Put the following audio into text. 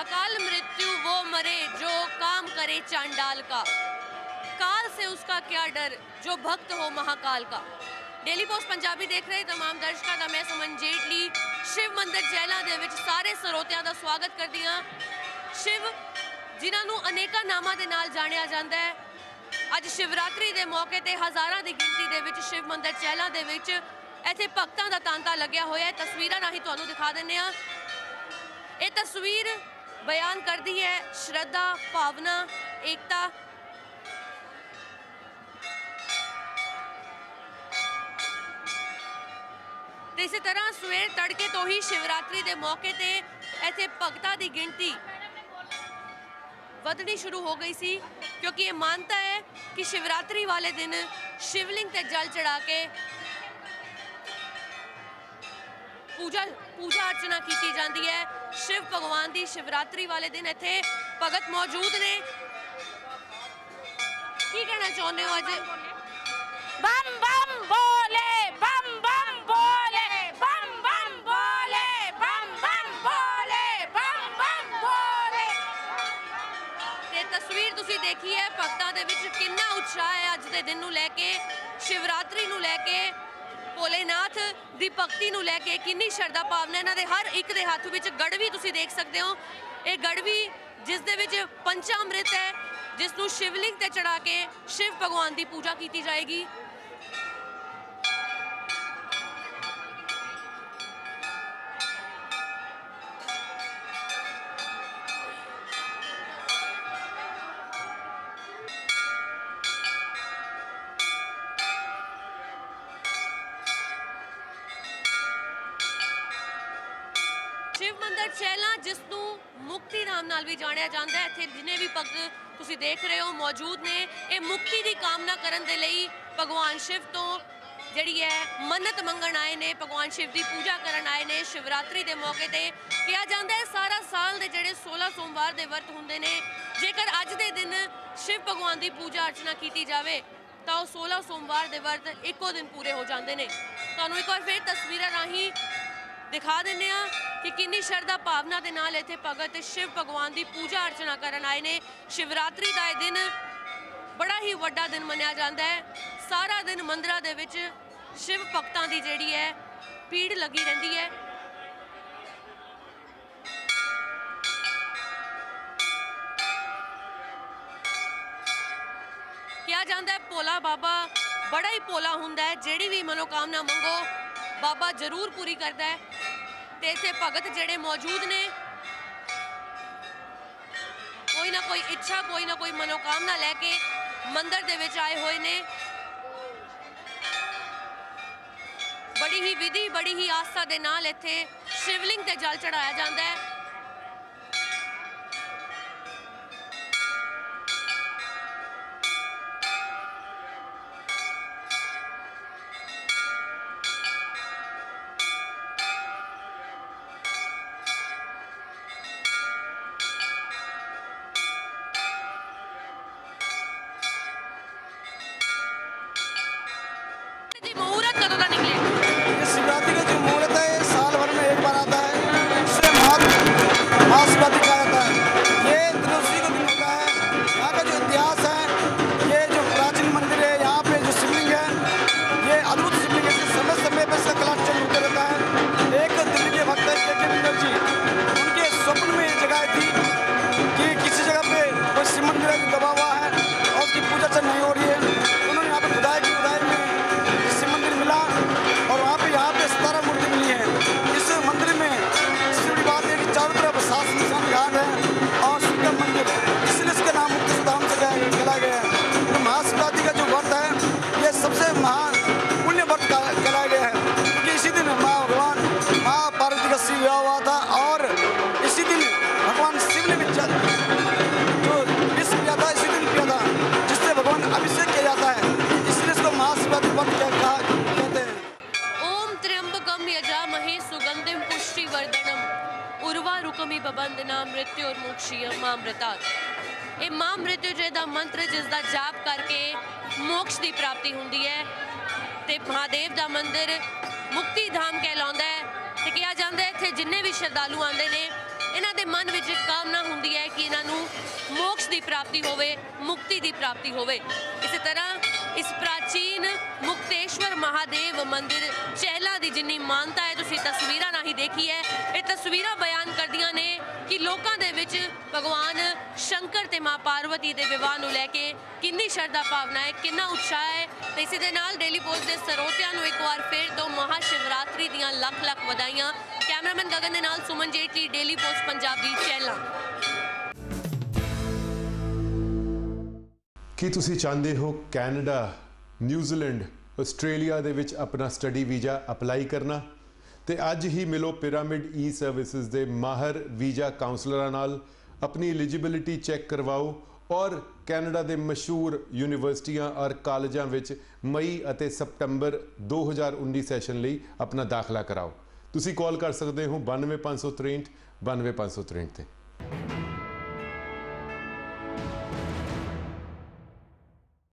अकाल मृत्यु वो मरे जो काम करे चांडाल का काल से उसका क्या डर जो भक्त हो महाकाल का ਡੇਲੀ ਪੋਸਟ ਪੰਜਾਬੀ ਦੇਖ ਰਹੇ तमाम ਦਰਸ਼ਕਾਂ ਦਾ ਮੈਂ ਸੁਮਨ ਜੇਟਲੀ ਸ਼ਿਵ ਮੰਦਿਰ ਜੈਲਾ ਦੇ ਵਿੱਚ ਸਾਰੇ ਸਰੋਤਿਆਂ ਦਾ ਸਵਾਗਤ ਕਰਦੀ ਹਾਂ ਸ਼ਿਵ ਜਿਨ੍ਹਾਂ ਨੂੰ ਅਨੇਕਾਂ ਨਾਮਾਂ ਦੇ ਨਾਲ ਜਾਣਿਆ ਜਾਂਦਾ ਹੈ ਅੱਜ ਸ਼ਿਵਰਾਤਰੀ ਦੇ ਮੌਕੇ ਤੇ ਹਜ਼ਾਰਾਂ ਦੀ ਗਿਣਤੀ ਦੇ ਵਿੱਚ ਸ਼ਿਵ ਮੰਦਿਰ ਚਹਿਲਾ ਦੇ ਵਿੱਚ ਇੱਥੇ ਭਗਤਾਂ ਦਾ ਤਾਂਤਾ ਲੱਗਿਆ ਹੋਇਆ ਹੈ ਤਸਵੀਰਾਂ ਰਾਹੀਂ ਤੁਹਾਨੂੰ ਦਿਖਾ ਦਿੰਨੇ ਆ ਇਹ ਤਸਵੀਰ ਬਿਆਨ ਕਰਦੀ ਹੈ ਸ਼ਰਧਾ, ਭਾਵਨਾ, ਏਕਤਾ। ਤੇ ਇਸੇ ਤਰ੍ਹਾਂ ਸਵੇਰ ਤੜਕੇ ਤੋਂ ਹੀ ਸ਼ਿਵਰਾਤਰੀ ਦੇ ਮੌਕੇ ਤੇ ਇੱਥੇ ਭਗਤਾਂ ਦੀ ਗਿਣਤੀ ਵਧਣੀ ਸ਼ੁਰੂ ਹੋ ਗਈ ਸੀ, ਕਿਉਂਕਿ ਇਹ ਮਾਨਤਾ ਹੈ ਕਿ ਸ਼ਿਵਰਾਤਰੀ ਵਾਲੇ ਦਿਨ ਸ਼ਿਵਲਿੰਗ ਤੇ ਜਲ ਚੜਾ ਕੇ ਪੂਜਾ ਪੂਜਾ ਅਰਚਨਾ ਕੀਤੀ ਜਾਂਦੀ ਹੈ। ਸ਼ਿਵ ਭਗਵਾਨ ਦੀ ਸ਼ਿਵਰਾਤਰੀ ਵਾਲੇ ਦਿਨ ਇੱਥੇ ਭਗਤ ਮੌਜੂਦ ਨੇ। ਕੀ ਕਹਿਣਾ ਚਾਹੁੰਦੇ ਹੋ ਅੱਜ? ਬੰਮ ਬੰਮ ਬੋਲੇ ਬੰਮ ਬੰਮ ਬੋਲੇ ਬੰਮ ਬੰਮ ਬੋਲੇ ਬੰਮ ਬੰਮ ਬੋਲੇ ਬੰਮ ਬੰਮ ਬੋਲੇ। ਤੇ ਤਸਵੀਰ ਤੁਸੀਂ ਦੇਖੀ ਹੈ ਭਗਤਾਂ ਦੇ ਵਿੱਚ ਕਿੰਨਾ ਉਤਸ਼ਾਹ ਹੈ ਅੱਜ ਦੇ ਦਿਨ ਨੂੰ ਲੈ ਕੇ ਸ਼ਿਵਰਾਤਰੀ ਨੂੰ ਲੈ ਕੇ। ਭੋਲੇਨਾਥ ਦੀ ਭਗਤੀ ਨੂੰ ਲੈ ਕੇ ਕਿੰਨੀ ਸ਼ਰਧਾ ਭਾਵਨਾ ਇਹਨਾਂ ਦੇ ਹਰ ਇੱਕ ਦੇ ਹੱਥ ਵਿੱਚ ਗੜਵੀ ਤੁਸੀਂ ਦੇਖ ਸਕਦੇ ਹੋ। ਇਹ ਗੜਵੀ ਜਿਸ ਦੇ ਵਿੱਚ ਪੰਚਾਮ੍ਰਿਤ ਹੈ, ਜਿਸ ਨੂੰ ਸ਼ਿਵਲਿੰਗ ਤੇ ਚੜਾ ਕੇ ਸ਼ਿਵ ਭਗਵਾਨ ਦੀ ਪੂਜਾ ਕੀਤੀ ਜਾਏਗੀ। ਸ਼ਿਵ ਮੰਦਰ ਚਹਿਲਾ, ਜਿਸ ਨੂੰ ਮੁਕਤੀ ਨਾਮ ਨਾਲ ਵੀ ਜਾਣਿਆ ਜਾਂਦਾ ਹੈ। ਇੱਥੇ ਜਿਨੇ ਵੀ ਭਗਤ ਤੁਸੀਂ ਦੇਖ ਰਹੇ ਹੋ, ਮੌਜੂਦ ਨੇ, ਇਹ ਮੁਕਤੀ ਦੀ ਕਾਮਨਾ ਕਰਨ ਦੇ ਲਈ ਭਗਵਾਨ ਸ਼ਿਵ ਤੋਂ ਜਿਹੜੀ ਹੈ ਮੰਨਤ ਮੰਗਣ ਆਏ ਨੇ, ਭਗਵਾਨ ਸ਼ਿਵ ਦੀ ਪੂਜਾ ਕਰਨ ਆਏ ਨੇ, ਸ਼ਿਵਰਾਤਰੀ ਦੇ ਮੌਕੇ ਤੇ ਕਿਹਾ ਜਾਂਦਾ ਹੈ, ਸਾਰਾ ਸਾਲ ਦੇ ਜਿਹੜੇ 16 ਸੋਮਵਾਰ ਦੇ ਵਰਤ ਹੁੰਦੇ ਨੇ, ਜੇਕਰ ਅੱਜ ਦੇ ਦਿਨ ਸ਼ਿਵ ਭਗਵਾਨ ਦੀ ਪੂਜਾ ਅਰਚਨਾ ਕੀਤੀ ਜਾਵੇ, ਤਾਂ ਉਹ 16 ਸੋਮਵਾਰ ਦੇ ਵਰਤ ਇੱਕੋ ਦਿਨ ਪੂਰੇ ਹੋ ਜਾਂਦੇ ਨੇ। ਤੁਹਾਨੂੰ ਇੱਕ ਵਾਰ ਫਿਰ ਤਸਵੀਰਾਂ ਰਾਹੀਂ ਦਿਖਾ ਦਿੰਨੇ ਆ ਕਿ ਕਿੰਨੀ ਸ਼ਰਧਾ ਭਾਵਨਾ ਦੇ ਨਾਲ ਇੱਥੇ ਭਗਤ ਸ਼ਿਵ ਭਗਵਾਨ ਦੀ ਪੂਜਾ ਅਰਚਨਾ ਕਰਨ ਆਏ ਨੇ। ਸ਼ਿਵਰਾਤਰੀ ਦਾ ਇਹ ਦਿਨ ਬੜਾ ਹੀ ਵੱਡਾ ਦਿਨ ਮੰਨਿਆ ਜਾਂਦਾ ਹੈ। ਸਾਰਾ ਦਿਨ ਮੰਦਰਾਂ ਦੇ ਵਿੱਚ ਸ਼ਿਵ ਭਗਤਾਂ ਦੀ ਜਿਹੜੀ ਹੈ, ਭੀੜ ਲੱਗੀ ਰਹਿੰਦੀ ਹੈ। ਕਿਹਾ ਜਾਂਦਾ ਹੈ, ਭੋਲਾ ਬਾਬਾ ਬੜਾ ਹੀ ਭੋਲਾ ਹੁੰਦਾ ਹੈ। ਜਿਹੜੀ ਵੀ ਮਨੋਕਾਮਨਾ ਮੰਗੋ, ਬਾਬਾ ਜ਼ਰੂਰ ਪੂਰੀ ਕਰਦਾ ਹੈ। ਤੇ ਇੱਥੇ ਭਗਤ ਜਿਹੜੇ ਮੌਜੂਦ ਨੇ, ਕੋਈ ਨਾ ਕੋਈ ਇੱਛਾ, ਕੋਈ ਨਾ ਕੋਈ ਮਨੋਕਾਮਨਾ ਲੈ ਕੇ ਮੰਦਰ ਦੇ ਵਿੱਚ ਆਏ ਹੋਏ ਨੇ। ਬੜੀ ਹੀ ਵਿਧੀ, ਬੜੀ ਹੀ ਆਸਥਾ ਦੇ ਨਾਲ ਇੱਥੇ ਸ਼ਿਵਲਿੰਗ ਤੇ ਜਲ ਚੜਾਇਆ ਜਾਂਦਾ ਹੈ। है ये सबसे महान पुण्य व्रत का- कहलाया गया है क्योंकि इसी दिन माँ भगवान माँ पार्वती का शिव विवाह हुआ था और इसी दिन भगवान शिव ने भी जल- जो विष किया था इसी दिन किया था जिससे भगवान अभिषेक किया जाता है इसलिए इसको महाशिवरात्रि व्रत कह- कहा कहते हैं ओम त्र्यंबकम यजामहे सुगंधिम पुष्टिवर्धनम उर्वा रुकमि बबंदना मृत्युर्मुक्षीयमामृतात् ਇਹ ਮਾਂ ਮ੍ਰਿਤਯੁਜੇ ਦਾ ਮੰਤਰ ਜਿਸ ਦਾ ਜਾਪ ਕਰਕੇ ਮੋਕਸ਼ ਦੀ ਪ੍ਰਾਪਤੀ ਹੁੰਦੀ ਹੈ ਤੇ ਮਹਾਦੇਵ ਦਾ ਮੰਦਿਰ ਮੁਕਤੀ ਧਾਮ ਕਹਿਲਾਉਂਦਾ ਹੈ ਤੇ ਕਿਹਾ ਜਾਂਦਾ ਹੈ ਇੱਥੇ ਜਿੰਨੇ ਵੀ ਸ਼ਰਧਾਲੂ ਆਉਂਦੇ ਨੇ, ਇਹਨਾਂ ਦੇ ਮਨ ਵਿੱਚ ਕਾਮਨਾ ਹੁੰਦੀ ਹੈ ਕਿ ਇਹਨਾਂ ਨੂੰ ਮੋਕਸ਼ ਦੀ ਪ੍ਰਾਪਤੀ ਹੋਵੇ, ਮੁਕਤੀ ਦੀ ਪ੍ਰਾਪਤੀ ਹੋਵੇ। ਇਸੇ ਤਰ੍ਹਾਂ ਇਸ ਪ੍ਰਾਚੀਨ ਮੁਕਤੇਸ਼ਵਰ ਮਹਾਦੇਵ ਮੰਦਿਰ ਚਹਿਲਾ ਦੀ ਜਿੰਨੀ ਮਾਨਤਾ ਹੈ, ਤੁਸੀਂ ਤਸਵੀਰਾਂ ਰਾਹੀਂ ਦੇਖੀ ਹੈ, ਇਹ ਤਸਵੀਰਾਂ ਬਿਆਨ ਕਰਦੀਆਂ ਨੇ ਕਿ ਲੋਕਾਂ ਦੇ ਵਿੱਚ ਭਗਵਾਨ ਸ਼ੰਕਰ ਤੇ ਮਾਂ ਪਾਰਵਤੀ ਦੇ ਵਿਵਾਹ ਨੂੰ ਲੈ ਕੇ ਕਿੰਨੀ ਸ਼ਰਧਾ ਭਾਵਨਾ ਹੈ, ਕਿੰਨਾ ਉਤਸ਼ਾਹ ਹੈ ਤੇ ਇਸੇ ਦੇ ਨਾਲ ਡੇਲੀ ਪੋਸਟ ਦੇ ਸਰੋਤਿਆਂ ਨੂੰ ਇੱਕ ਵਾਰ ਫਿਰ ਤੋਂ ਮਹਾ ਸ਼ਿਵਰਾਤਰੀ ਦੀਆਂ ਲੱਖ ਲੱਖ ਵਧਾਈਆਂ। ਕੈਮਰਾਮੈਨ ਗਗਨ ਦੇ ਨਾਲ ਸੁਮਨ ਜੇਟਲੀ ਡੇਲੀ ਪੋਸਟ ਪੰਜਾਬੀ ਚੈਲਾ ਕੀ ਤੁਸੀਂ ਚਾਹੁੰਦੇ ਹੋ ਕੈਨੇਡਾ, ਨਿਊਜ਼ੀਲੈਂਡ, ਆਸਟ੍ਰੇਲੀਆ ਦੇ ਵਿੱਚ ਆਪਣਾ ਸਟੱਡੀ ਵੀਜ਼ਾ ਅਪਲਾਈ ਕਰਨਾ? ਤੇ ਅੱਜ ਹੀ ਮਿਲੋ ਪਿਰਾਮਿਡ ਈ ਸਰਵਿਸਿਜ਼ ਦੇ ਮਾਹਰ ਵੀਜ਼ਾ ਕਾਉਂਸਲਰਾਂ ਨਾਲ। ਆਪਣੀ ਐਲੀਜੀਬਿਲਿਟੀ ਚੈੱਕ ਕਰਵਾਓ ਔਰ ਕੈਨੇਡਾ ਦੇ ਮਸ਼ਹੂਰ ਯੂਨੀਵਰਸਿਟੀਆਂ ਔਰ ਕਾਲਜਾਂ ਵਿੱਚ ਮਈ ਅਤੇ ਸਤੰਬਰ 2019 ਸੈਸ਼ਨ ਲਈ ਆਪਣਾ ਦਾਖਲਾ ਕਰਾਓ। ਤੁਸੀਂ ਕਾਲ ਕਰ ਸਕਦੇ ਹੋ 92563 92563 ਤੇ।